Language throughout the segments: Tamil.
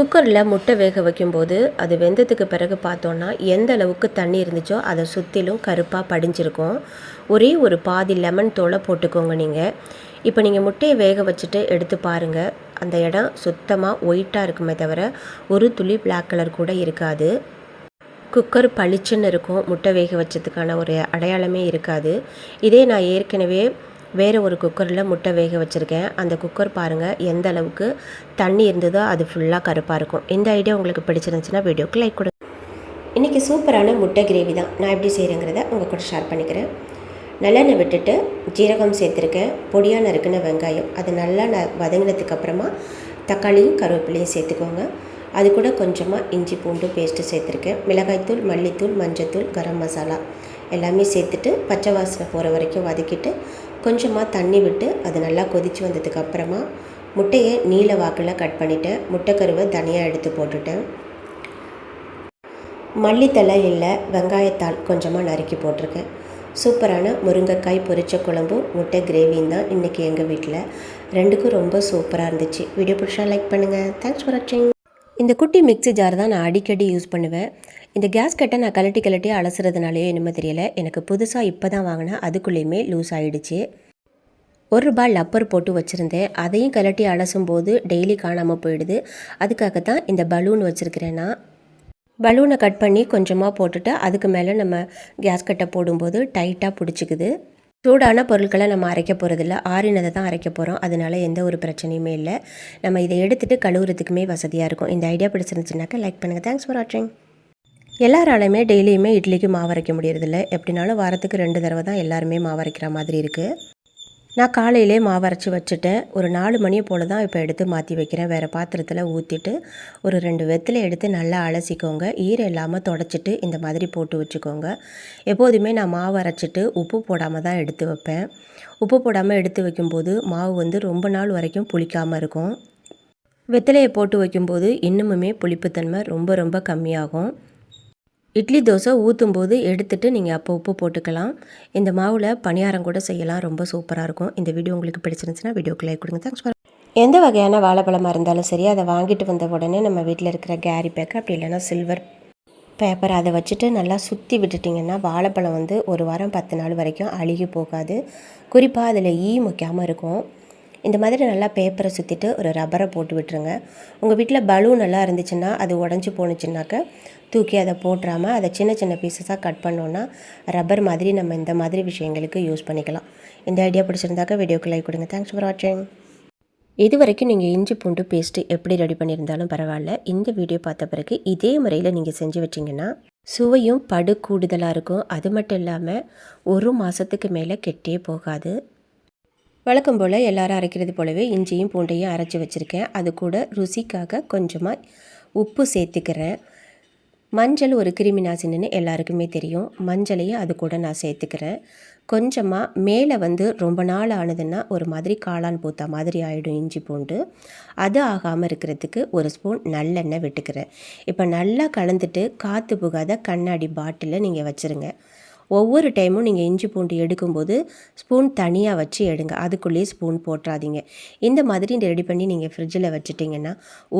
குக்கரில் முட்டை வேக வைக்கும்போது அது வெந்ததுக்கு பிறகு பார்த்தோன்னா எந்த அளவுக்கு தண்ணி இருந்துச்சோ அதை சுற்றிலும் கருப்பாக படிஞ்சிருக்கும். ஒரே ஒரு பாதி லெமன் தோலை போட்டுக்கோங்க நீங்கள் இப்போ நீங்கள் முட்டையை வேக வச்சுட்டு எடுத்து பாருங்கள் அந்த இடம் சுத்தமாக ஒயிட்டாக இருக்குமே தவிர ஒரு துளி பிளாக் கலர் கூட இருக்காது. குக்கர் பளிச்சுன்னு இருக்கும். முட்டை வேக வச்சதுக்கான ஒரு அடையாளமே இருக்காது. இதே நான் ஏற்கனவே வேறு ஒரு குக்கரில் முட்டை வேக வச்சுருக்கேன். அந்த குக்கர் பாருங்கள் எந்த அளவுக்கு தண்ணி இருந்ததோ அது ஃபுல்லாக கருப்பாக இருக்கும். இந்த ஐடியா உங்களுக்கு பிடிச்சிருந்துச்சுன்னா வீடியோக்கு லைக் கொடுங்க. இன்றைக்கி சூப்பரான முட்டை கிரேவி தான். நான் எப்படி செய்கிறேங்கிறத உங்கள் கூட ஷேர் பண்ணிக்கிறேன். நல்லெண்ணெய் விட்டுட்டு ஜீரகம் சேர்த்துருக்கேன். பொடியாக நறுக்கின வெங்காயம். அது நல்லா ந வதங்கினதுக்கப்புறமா தக்காளியும் கருவேப்பிலையும் சேர்த்துக்கோங்க. அது கூட கொஞ்சமாக இஞ்சி பூண்டு பேஸ்ட்டு சேர்த்துருக்கேன். மிளகாய்த்தூள் மல்லித்தூள் மஞ்சத்தூள் கரம் மசாலா எல்லாமே சேர்த்துட்டு பச்சை வாசனை போகிற வரைக்கும் வதக்கிட்டு கொஞ்சமாக தண்ணி விட்டு அது நல்லா கொதித்து வந்ததுக்கு அப்புறமா முட்டையை நீல வாக்கில் கட் பண்ணிவிட்டேன் முட்டைக்கருவை தனியாக எடுத்து போட்டுட்டேன். மல்லித்தலை இல்லை வெங்காயத்தாள் கொஞ்சமாக நறுக்கி போட்டிருக்கேன். சூப்பரான முருங்கைக்காய் பொரிச்ச குழம்பும் முட்டை கிரேவியும் தான் இன்றைக்கி எங்கள் வீட்டில் ரெண்டுக்கும் ரொம்ப சூப்பராக இருந்துச்சு. வீடியோ பிடிச்சா லைக் பண்ணுங்கள் தேங்க்ஸ் ஃபார் வாட்சிங் இந்த குட்டி மிக்ஸி ஜார் தான் நான் அடிக்கடி யூஸ் பண்ணுவேன். இந்த கேஸ் கட்டை நான் கலட்டி கலட்டி அலசுறதுனாலேயோ என்னமோ தெரியல. எனக்கு புதுசாக இப்போ தான் வாங்கினேன். அதுக்குள்ளேயுமே லூஸ் ஆகிடுச்சு ஒரு ரூபாய் லப்பர் போட்டு வச்சுருந்தேன். அதையும் கலட்டி அலசும் போது டெய்லி காணாமல் போயிடுது. அதுக்காக தான் இந்த பலூன் வச்சுருக்கிறேன் நான். பலூனை கட் பண்ணி கொஞ்சமாக போட்டுட்டு அதுக்கு மேலே நம்ம கேஸ் கட்டை போடும்போது டைட்டாக பிடிச்சிக்குது. சூடான பொருட்களை நம்ம அரைக்க போகிறதில்ல ஆறினதை தான் அரைக்க போகிறோம் அதனால் எந்த ஒரு பிரச்சனையுமே இல்லை. நம்ம இதை எடுத்துகிட்டு கழுவுறதுக்குமே வசதியாக இருக்கும். இந்த ஐடியா பிடிச்சிருந்துச்சுனாக்கா லைக் பண்ணுங்கள் தேங்க்ஸ் ஃபார் வாட்சிங் எல்லாராலையுமே டெய்லியுமே இட்லிக்கு மாவு அரைக்க முடியறதில்ல. எப்படினாலும் வாரத்துக்கு ரெண்டு தடவை தான் எல்லாருமே மாவு அரைக்கிற மாதிரி இருக்குது நான் காலையிலே மாவு அரைச்சி வச்சுட்டேன் ஒரு நாலு மணி போல் தான் இப்போ எடுத்து மாற்றி வைக்கிறேன். வேறு பாத்திரத்தில் ஊற்றிட்டு ஒரு ரெண்டு வெத்தில எடுத்து நல்லா அலசிக்கோங்க. ஈரம் இல்லாமல் தொடச்சிட்டு இந்த மாதிரி போட்டு வச்சுக்கோங்க. எப்போதுமே நான் மாவு அரைச்சிட்டு உப்பு போடாமல் தான் எடுத்து வைப்பேன். உப்பு போடாமல் எடுத்து வைக்கும்போது மாவு வந்து ரொம்ப நாள் வரைக்கும் புளிக்காமல் இருக்கும். வெத்தலையை போட்டு வைக்கும்போது இன்னுமுமே புளிப்புத்தன்மை ரொம்ப ரொம்ப கம்மியாகும். இட்லி தோசை ஊற்றும் போது எடுத்துட்டு நீங்கள் அப்போ உப்பு போட்டுக்கலாம். இந்த மாவில் பணியாரம் கூட செய்யலாம். ரொம்ப சூப்பராக இருக்கும். இந்த வீடியோ உங்களுக்கு பிடிச்சிருந்துச்சுன்னா வீடியோக்கு லைக் கொடுங்க. தேங்க்ஸ் ஃபார் எந்த வகையான வாழைப்பழமாக இருந்தாலும் சரி அதை வாங்கிட்டு வந்த உடனே நம்ம வீட்டில் இருக்கிற கேரி பேக் அப்படி இல்லைன்னா சில்வர் பேப்பர் அதை வச்சுட்டு நல்லா சுற்றி விட்டுட்டிங்கன்னா வாழைப்பழம் வந்து ஒரு வாரம் பத்து நாள் வரைக்கும் அழுகி போகாது. குறிப்பாக அதில் ஈ முக்காமல் இருக்கும். இந்த மாதிரி நல்லா பேப்பரை சுற்றிட்டு ஒரு ரப்பரை போட்டு விட்டுருங்க. உங்கள் வீட்டில் பலூன் நல்லா இருந்துச்சுன்னா அது உடஞ்சி போணுச்சுன்னாக்க தூக்கி அதை போட்டுறாமல் அதை சின்ன சின்ன பீசஸாக கட் பண்ணோன்னா ரப்பர் மாதிரி நம்ம இந்த மாதிரி விஷயங்களுக்கு யூஸ் பண்ணிக்கலாம். இந்த ஐடியா பிடிச்சிருந்தாக்க வீடியோக்கு லைக் கொடுங்க. தேங்க்ஸ் ஃபார் வாட்சிங் இது வரைக்கும் நீங்கள் இஞ்சி பூண்டு பேஸ்ட்டு எப்படி ரெடி பண்ணியிருந்தாலும் பரவாயில்ல. இந்த வீடியோ பார்த்த பிறகு இதே முறையில் நீங்கள் செஞ்சு வச்சிங்கன்னா சுவையும் படு கூடுதலாக இருக்கும். அது மட்டும் இல்லாமல் ஒரு மாதத்துக்கு மேலே கெட்டே போகாது. வழக்கம் போல் எல்லாரும் அரைக்கிறது போலவே இஞ்சியும் பூண்டையும் அரைச்சி வச்சுருக்கேன். அது கூட ருசிக்காக கொஞ்சமாக உப்பு சேர்த்துக்கிறேன். மஞ்சள் ஒரு கிருமி நாசினின்னு எல்லாருக்குமே தெரியும். மஞ்சளையும் அது கூட நான் சேர்த்துக்கிறேன். கொஞ்சமாக மேலே வந்து ரொம்ப நாள் ஆனதுன்னா ஒரு மாதிரி காளான் பூத்தா மாதிரி ஆகிடும் இஞ்சி பூண்டு. அது ஆகாமல் இருக்கிறதுக்கு ஒரு ஸ்பூன் நல்லெண்ணெய் விட்டுக்கிறேன். இப்போ நல்லா கலந்துட்டு காற்று புகாத கண்ணாடி பாட்டிலில் நீங்கள் வச்சுருங்க. ஒவ்வொரு டைமும் நீங்கள் இஞ்சி பூண்டு எடுக்கும்போது ஸ்பூன் தனியாக வச்சு எடுங்க. அதுக்குள்ளேயே ஸ்பூன் போட்டுறாதீங்க இந்த மாதிரி ரெடி பண்ணி நீங்கள் ஃப்ரிட்ஜில் வச்சுட்டிங்கன்னா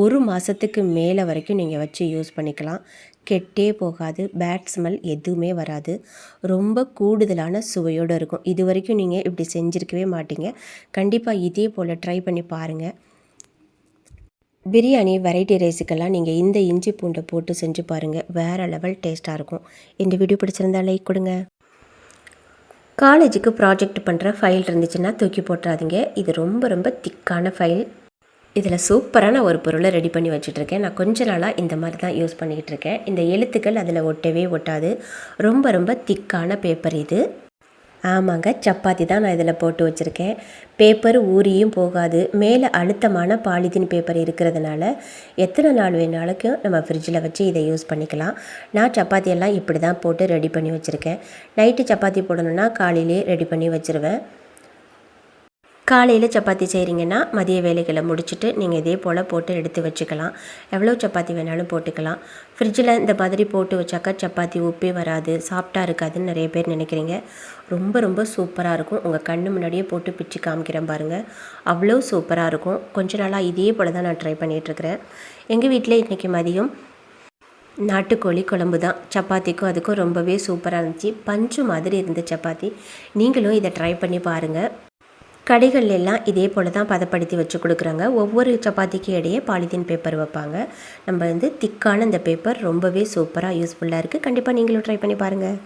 ஒரு மாதத்துக்கு மேலே வரைக்கும் நீங்கள் வச்சு யூஸ் பண்ணிக்கலாம். கெட்டே போகாது. பேட் ஸ்மெல் எதுவுமே வராது. ரொம்ப கூடுதலான சுவையோடு இருக்கும். இது வரைக்கும் நீங்கள் இப்படி செஞ்சுருக்கவே மாட்டீங்க. கண்டிப்பாக இதே போல் ட்ரை பண்ணி பாருங்கள் பிரியாணி வெரைட்டி ரைஸுக்கெல்லாம் நீங்கள் இந்த இஞ்சி பூண்டை போட்டு செஞ்சு பாருங்கள் வேறு லெவல் டேஸ்ட்டாக இருக்கும். இந்த வீடியோ பிடிச்சிருந்தா லைக் கொடுங்க. காலேஜுக்கு ப்ராஜெக்ட் பண்ணுற ஃபைல் இருந்துச்சுன்னா தூக்கி போட்டுறாதீங்க. இது ரொம்ப ரொம்ப திக்கான ஃபைல் இதில் சூப்பரான ஒரு பொருளை ரெடி பண்ணி வச்சுட்ருக்கேன் நான் கொஞ்ச நாளாக இந்த மாதிரி தான் யூஸ் பண்ணிக்கிட்டு இருக்கேன் இந்த எழுத்துக்கள் அதில் ஒட்டவே ஒட்டாது. ரொம்ப ரொம்ப திக்கான பேப்பர் இது. ஆமாங்க சப்பாத்தி தான் நான் இதில் போட்டு வச்சுருக்கேன். பேப்பர் ஊறியும் போகாது. மேலே அழுத்தமான பாலித்தீன் பேப்பர் இருக்கிறதுனால எத்தனை நாள் வேணாலும் நம்ம ஃப்ரிட்ஜில் வச்சு இதை யூஸ் பண்ணிக்கலாம். நான் சப்பாத்தியெல்லாம் இப்படி தான் போட்டு ரெடி பண்ணி வச்சுருக்கேன். நைட்டு சப்பாத்தி போடணுன்னா காலையிலே ரெடி பண்ணி வச்சுருவேன். காலையில் சப்பாத்தி செய்கிறீங்கன்னா மதிய வேலைகளை முடிச்சுட்டு நீங்கள் இதே போல் போட்டு எடுத்து வச்சுக்கலாம். எவ்வளோ சப்பாத்தி வேணாலும் போட்டுக்கலாம். ஃப்ரிட்ஜில் இந்த மாதிரி போட்டு வச்சாக்கா சப்பாத்தி உப்பே வராது சாப்பிட்டா இருக்காதுன்னு நிறைய பேர் நினைக்கிறீங்க. ரொம்ப ரொம்ப சூப்பராக இருக்கும். உங்கள் கண்ணு முன்னாடியே போட்டு பிச்சு காமிக்கிறேன் பாருங்கள் அவ்வளோ சூப்பராக இருக்கும். கொஞ்ச நாளாக இதே போல் தான் நான் ட்ரை பண்ணிகிட்ருக்கிறேன் எங்கள் வீட்டில் இன்றைக்கி மதியம் நாட்டுக்கோழி குழம்பு தான். சப்பாத்திக்கும் அதுக்கும் ரொம்பவே சூப்பராக இருந்துச்சு. பஞ்சு மாதிரி இருந்த சப்பாத்தி. நீங்களும் இதை ட்ரை பண்ணி பாருங்கள் கடைகள் எல்லாம் இதே போல் தான் பதப்படுத்தி வச்சு கொடுக்குறாங்க. ஒவ்வொரு சப்பாத்திக்கு இடையே பாலித்தீன் பேப்பர் வைப்பாங்க. நம்ம வந்து திக்கான இந்த பேப்பர் ரொம்பவே சூப்பராக யூஸ்ஃபுல்லாக இருக்குது கண்டிப்பாக நீங்களும் ட்ரை பண்ணி பாருங்கள்